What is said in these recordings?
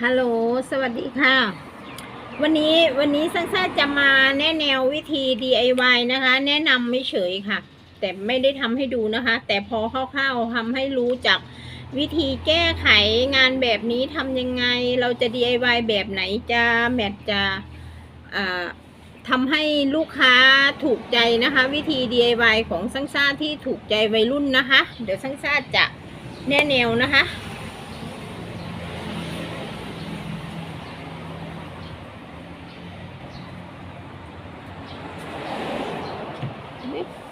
ฮัลโหล สวัสดีค่ะ วันนี้วันนี้สังซ่าจะมาแนะแนววิธี DIY นะคะ แนะนำไม่เฉยค่ะ แต่ไม่ได้ทำให้ดูนะคะ แต่พอคร่าวๆทำให้รู้จักวิธีแก้ไขงานแบบนี้ทำยังไง เราจะ DIY แบบไหนจะแมทจะทำให้ลูกค้าถูกใจนะคะ วิธี DIY ของสังซ่าที่ถูกใจวัยรุ่นนะคะ เดี๋ยวสังซ่าจะแนะแนวนะคะ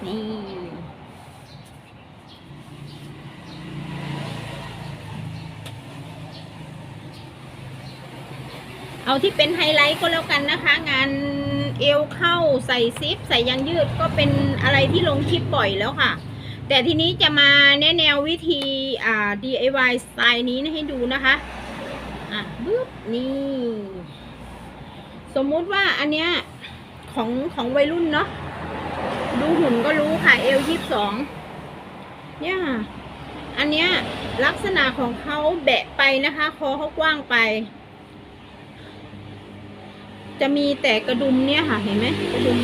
นี่เอาที่เป็นไฮไลท์ก็แล้วกันนะคะ งานเอวเข้าใส่ซิป ใส่ยางยืดก็เป็นอะไรที่ลงคลิปบ่อยแล้วค่ะ แต่ทีนี้จะมาแนะแนววิธีอ่า DIY สไตล์นี้ให้ดูนะคะอะบึ๊บนี่ สมมุติว่าอันเนี้ยของของวัยรุ่นเนาะ ดูหุ่นก็รู้ค่ะเอลยี่สองเนี่ยค่ะอันเนี้ยลักษณะของเขาแบะไปนะคะ คอเขากว้างไป จะมีแต่กระดุมเนี่ยค่ะ เห็นไหมกระดุม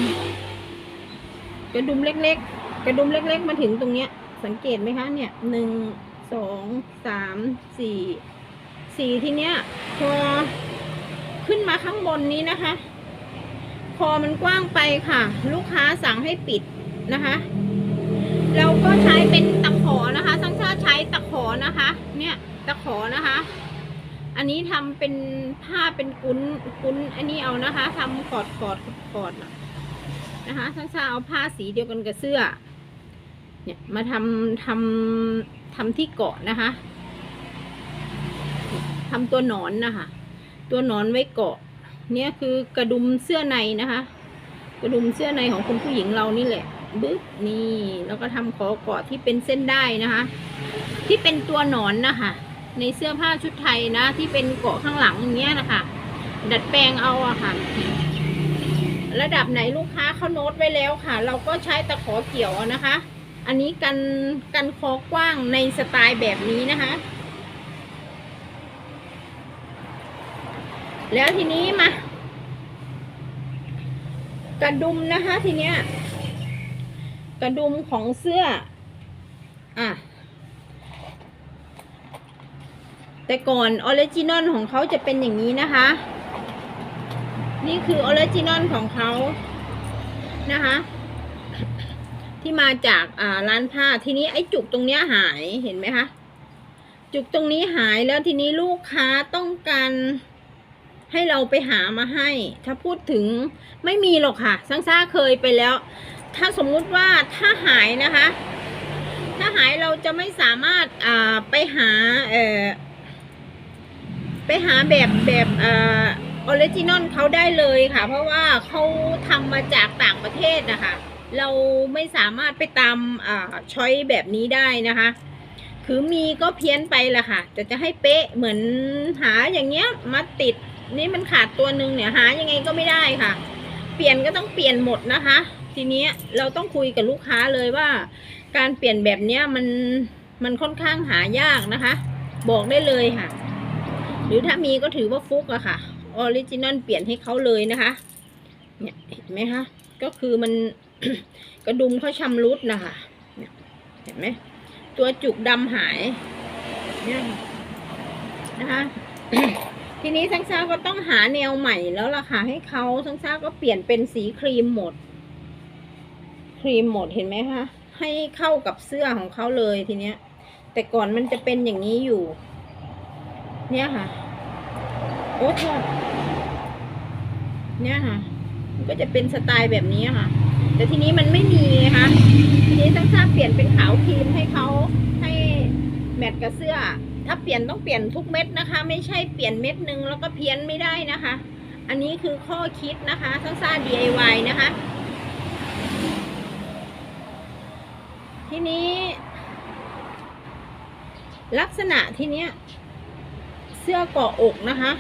กระดุมเล็กๆ กระดุมเล็ก ๆ มาถึงตรงเนี้ย สังเกตไหมคะ เนี่ยหนึ่งสองสามสี่สี่ทีเนี้ยพอขึ้นมาข้างบนนี้นะคะ คอมันกว้างไปค่ะ ลูกค้าสั่งให้ปิดนะคะ เราก็ใช้เป็นตะขอนะคะสังชาติใช้ตะขอนะคะ เนี่ยตะขอนะคะ อันนี้ทำเป็นผ้าเป็นกุ้นกุ้นอันนี้เอานะคะทำกอดกอดกอดนะนะคะสังชาเอาผ้าสีเดียวกันกับเสื้อ เนี่ยมาทำทำทำที่เกาะนะคะทำตัวหนอนนะคะ ตัวหนอนไว้เกาะ เนี่ยคือกระดุมเสื้อในนะคะ กระดุมเสื้อในของคุณผู้หญิงเรานี่แหละบึ๊บนี่แล้วก็ทำขอเกาะที่เป็นเส้นได้นะคะ ที่เป็นตัวหนอนนะคะในเสื้อผ้าชุดไทยนะ ที่เป็นเกาะข้างหลังอย่างเงี้ยนะคะ ดัดแปลงเอาอะค่ะ ระดับไหนลูกค้าเขาโน้ตไว้แล้วค่ะ เราก็ใช้ตะขอเกี่ยวนะคะ อันนี้กันกันคอกว้างในสไตล์แบบนี้นะคะ แล้วทีนี้มากระดุมนะคะ ทีเนี้ย กระดุมของเสื้อ อะ แต่ก่อนออริจินอลของเขาจะเป็นอย่างนี้นะคะ นี่คือออริจินอลของเขานะคะ ที่มาจากอ่าร้านผ้าทีนี้ไอ้จุกตรงเนี้ยหายเห็นไหมคะจุกตรงนี้หายแล้วทีนี้ลูกค้าต้องการ ให้เราไปหามาให้ ถ้าพูดถึงไม่มีหรอกค่ะซังซ่าเคยไปแล้ว ถ้าสมมุติว่าถ้าหายนะคะ ถ้าหายเราจะไม่สามารถอ่าไปหาเอ่อไปหาแบบแบบอ่อออริจินอลเขาได้เลยค่ะ เพราะว่าเขาทำมาจากต่างประเทศนะคะ เราไม่สามารถไปตามอ่าช้อยแบบนี้ได้นะคะคือมีก็เพี้ยนไปละค่ะแต่จะให้เป๊ะเหมือนหาอย่างเงี้ยมาติด นี่มันขาดตัวหนึ่งเนี่ยหายังไงก็ไม่ได้ค่ะ เปลี่ยนก็ต้องเปลี่ยนหมดนะคะ ทีนี้เราต้องคุยกับลูกค้าเลยว่า การเปลี่ยนแบบเนี้ยมันมันค่อนข้างหายากนะคะ บอกได้เลยค่ะ หรือถ้ามีก็ถือว่าฟุกอะค่ะออริจินอลเปลี่ยนให้เขาเลยนะคะ เนี่ยเห็นไหมคะก็คือมันกระดุมเขาชำรุดนะคะเห็นไหมตัวจุกดำหายเนี่ยนะคะ ทีนี้ซังซ่าก็ต้องหาแนวใหม่แล้วล่ะค่ะให้เขาซังซ่าก็เปลี่ยนเป็นสีครีมหมด ครีมหมดเห็นไหมคะให้เข้ากับเสื้อของเขาเลยทีเนี้ย แต่ก่อนมันจะเป็นอย่างนี้อยู่ เนี่ยค่ะ โอ้โทษเนี่ยค่ะ มันก็จะเป็นสไตล์แบบนี้ค่ะ แต่ทีนี้มันไม่มีไงคะทีนี้ซังซ่าเปลี่ยนเป็นขาวครีมให้เขาให้แมทกับเสื้อ ถ้าเปลี่ยนต้องเปลี่ยนทุกเม็ดนะคะ ไม่ใช่เปลี่ยนเม็ดหนึ่งแล้วก็เพี้ยนไม่ได้นะคะ อันนี้คือข้อคิดนะคะซังซ่า DIY นะคะ ทีนี้ ลักษณะทีเนี้ยเสื้อเกาะอกนะคะ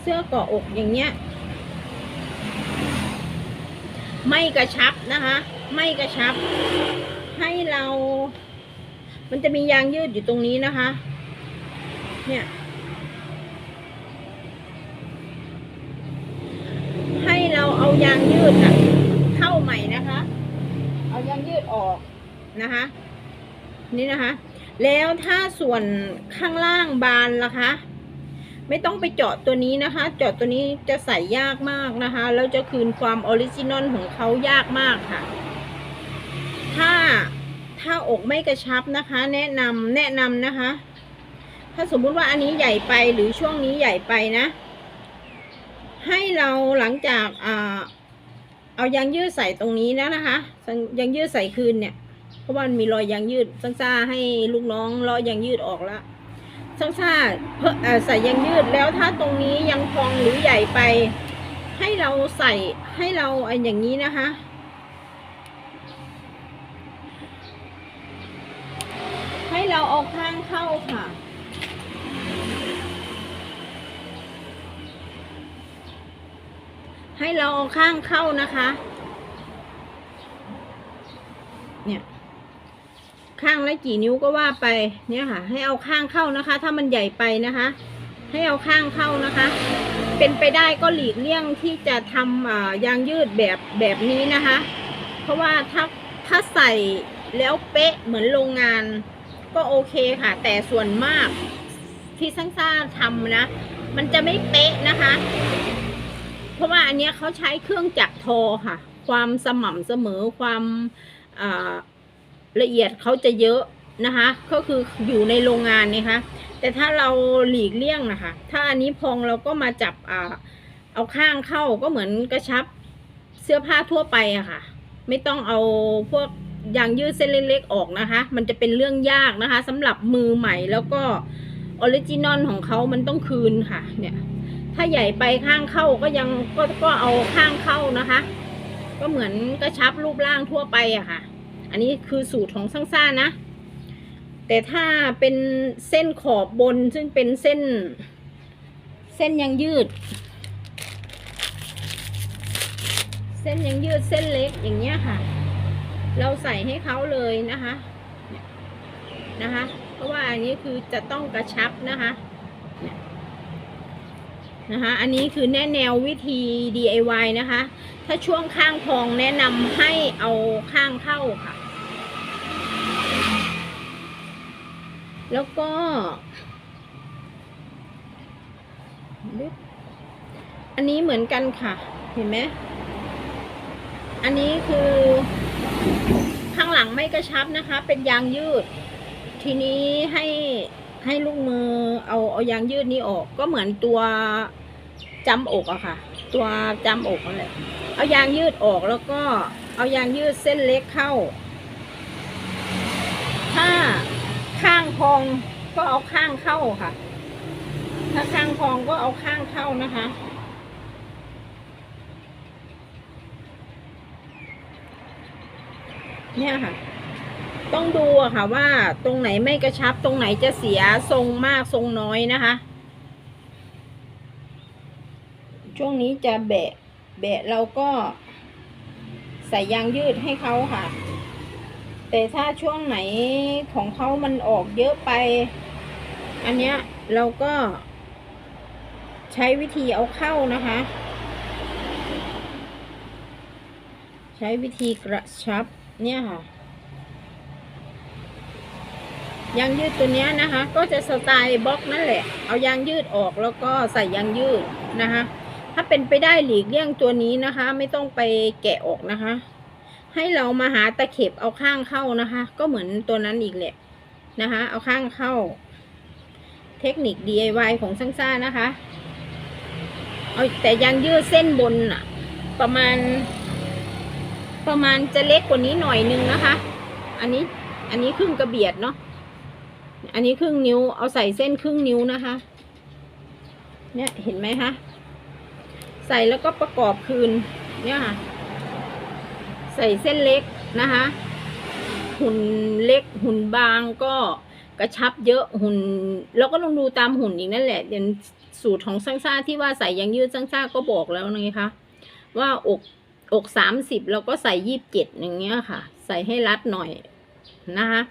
เสื้อเกาะอกอย่างเงี้ยไม่กระชับนะคะ ไม่กระชับให้เรา มันจะมียางยืดอยู่ตรงนี้นะคะ เนี่ย ให้เราเอายางยืดอะเข้าใหม่นะคะ เอายางยืดออกนะคะ นี่นะคะ แล้วถ้าส่วนข้างล่างบานล่ะคะ ไม่ต้องไปเจาะตัวนี้นะคะ เจาะตัวนี้จะใส่ยากมากนะคะแล้วจะคืนความออริจินอลของเขายากมากค่ะ ถ้า ถ้าอกไม่กระชับนะคะ แนะนำแนะนำนะคะ ถ้าสมมุติว่าอันนี้ใหญ่ไปหรือช่วงนี้ใหญ่ไปนะ ให้เราหลังจากอ่าเอายางยืดใส่ตรงนี้แล้วนะคะยางยืดใส่คืนเนี่ยเพราะว่ามันมีรอยยางยืดซังซ่าให้ลูกน้องเลาะยางยืดออกแล้วซังซ่าเพิ่มเอ่อใส่ยางยืดแล้วถ้าตรงนี้ยังพองหรือใหญ่ไป ให้เราใส่ให้เราไอ้อย่างนี้นะคะ ให้เราเอาข้างเข้าค่ะ ให้เราเอาข้างเข้านะคะ เนี่ย ข้างละกี่นิ้วก็ว่าไป เนี่ยค่ะ ให้เอาข้างเข้านะคะ ถ้ามันใหญ่ไปนะคะ ให้เอาข้างเข้านะคะ เป็นไปได้ก็หลีกเลี่ยงที่จะทำยางยืดแบบแบบนี้นะคะ เพราะว่าถ้าถ้าใส่แล้วเป๊ะเหมือนโรงงาน ก็โอเคค่ะ แต่ส่วนมากที่ซังซ่าทำนะ มันจะไม่เป๊ะนะคะ เพราะว่าอันเนี้ยเขาใช้เครื่องจักรทอค่ะ ความสม่ำเสมอความาละเอียดเขาจะเยอะนะคะ ก็คืออยู่ในโรงงานนะคะ แต่ถ้าเราหลีกเลี่ยงนะคะ ถ้าอันนี้พองเราก็มาจับอเอาข้างเข้าก็เหมือนกระชับเสื้อผ้าทั่วไปอะค่ะ ไม่ต้องเอาพวก อย่างยืดเส้นเล็กๆออกนะคะ มันจะเป็นเรื่องยากนะคะสำหรับมือใหม่แล้วก็ออริจินอลของเขามันต้องคืนค่ะ เนี่ย ถ้าใหญ่ไปข้างเข้าก็ยังก็ก็เอาข้างเข้านะคะ ก็เหมือนกระชับรูปร่างทั่วไปอะค่ะ อันนี้คือสูตรของซังซ่านะ แต่ถ้าเป็นเส้นขอบบนซึ่งเป็นเส้น เส้นยังยืด เส้นยังยืดเส้นเล็กอย่างเงี้ยค่ะ เราใส่ให้เขาเลยนะคะนะคะ เพราะว่าอันนี้คือจะต้องกระชับนะคะนะคะ อันนี้คือแนแนววิธี DIY นะคะ ถ้าช่วงข้างพองแนะนำให้เอาข้างเข้าค่ะ แล้วก็ อันนี้เหมือนกันค่ะ เห็นไหม อันนี้คือ ข้างหลังไม่กระชับนะคะ เป็นยางยืด ทีนี้ให้ให้ลูกมือเอาเอายางยืดนี้ออก ก็เหมือนตัวจำอกอะค่ะ ตัวจำอกนั่นแหละเอายางยืดออกแล้วก็เอายางยืดเส้นเล็กเข้า ถ้าข้างพองก็เอาข้างเข้าค่ะ ถ้าข้างพองก็เอาข้างเข้านะคะ เนี่ยค่ะ ต้องดูอะค่ะว่าตรงไหนไม่กระชับตรงไหนจะเสียทรงมากทรงน้อยนะคะ ช่วงนี้จะแบะแบะเราก็ใส่ยางยืดให้เขาค่ะ แต่ถ้าช่วงไหนของเขามันออกเยอะไป อันเนี้ยเราก็ ใช้วิธีเอาเข้านะคะ ใช้วิธีกระชับ เนี่ยค่ะ ยางยืดตัวนี้นะคะ ก็จะสไตล์บล็อกนั่นแหละ เอายางยืดออกแล้วก็ใส่ยางยืดนะคะ ถ้าเป็นไปได้หลีกเลี่ยงตัวนี้นะคะ ไม่ต้องไปแกะออกนะคะ ให้เรามาหาตะเข็บเอาข้างเข้านะคะ ก็เหมือนตัวนั้นอีกแหละนะคะ เอาข้างเข้า เทคนิค DIY ของซังซ่านะคะ เอาแต่ยางยืดเส้นบนอะประมาณ ประมาณจะเล็กกว่านี้หน่อยนึงนะคะ อันนี้อันนี้ครึ่งกระเบียดเนาะ อันนี้ครึ่งนิ้ว เอาใส่เส้นครึ่งนิ้วนะคะ เนี่ยเห็นไหมคะ ใส่แล้วก็ประกอบคืน เนี่ยค่ะ ใส่เส้นเล็กนะคะ หุ่นเล็กหุ่นบางก็กระชับเยอะหุ่นเราก็ลองดูตามหุ่นอีกนั่นแหละเดี๋ยวสูตรของซังซ่าที่ว่าใส่ยางยืดซังซ่าก็บอกแล้วนะคะว่าอก อกสามสิบเราก็ใส่ยี่สิบเจ็ดอย่างเงี้ยค่ะ ใส่ให้รัดหน่อยนะคะ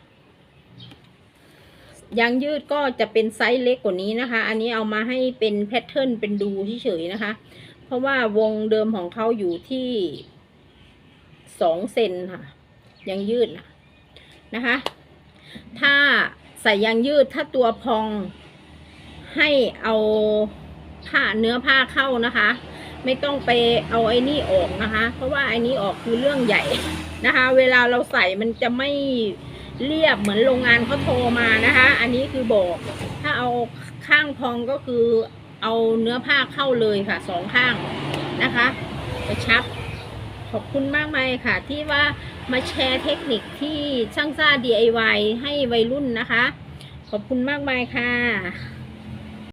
ยางยืดก็จะเป็นไซส์เล็กกว่านี้นะคะ อันนี้เอามาให้เป็นแพทเทิร์นเป็นดูเฉยๆนะคะ เพราะว่าวงเดิมของเขาอยู่ที่สองเซนค่ะยังยืดนะคะ ถ้าใส่ยางยืดถ้าตัวพองให้เอาผ้าเนื้อผ้าเข้านะคะ ไม่ต้องไปเอาไอ้นี่ออกนะคะ เพราะว่าไอ้นี้ออกคือเรื่องใหญ่นะคะ เวลาเราใส่มันจะไม่เรียบเหมือนโรงงานเขาโทรมานะคะ อันนี้คือบอก ถ้าเอาข้างพองก็คือเอาเนื้อผ้าเข้าเลยค่ะสองข้างนะคะกระชับขอบคุณมากมายค่ะ ที่ว่ามาแชร์เทคนิคที่ช่างซ่า DIY ให้วัยรุ่นนะคะ ขอบคุณมากมายค่ะ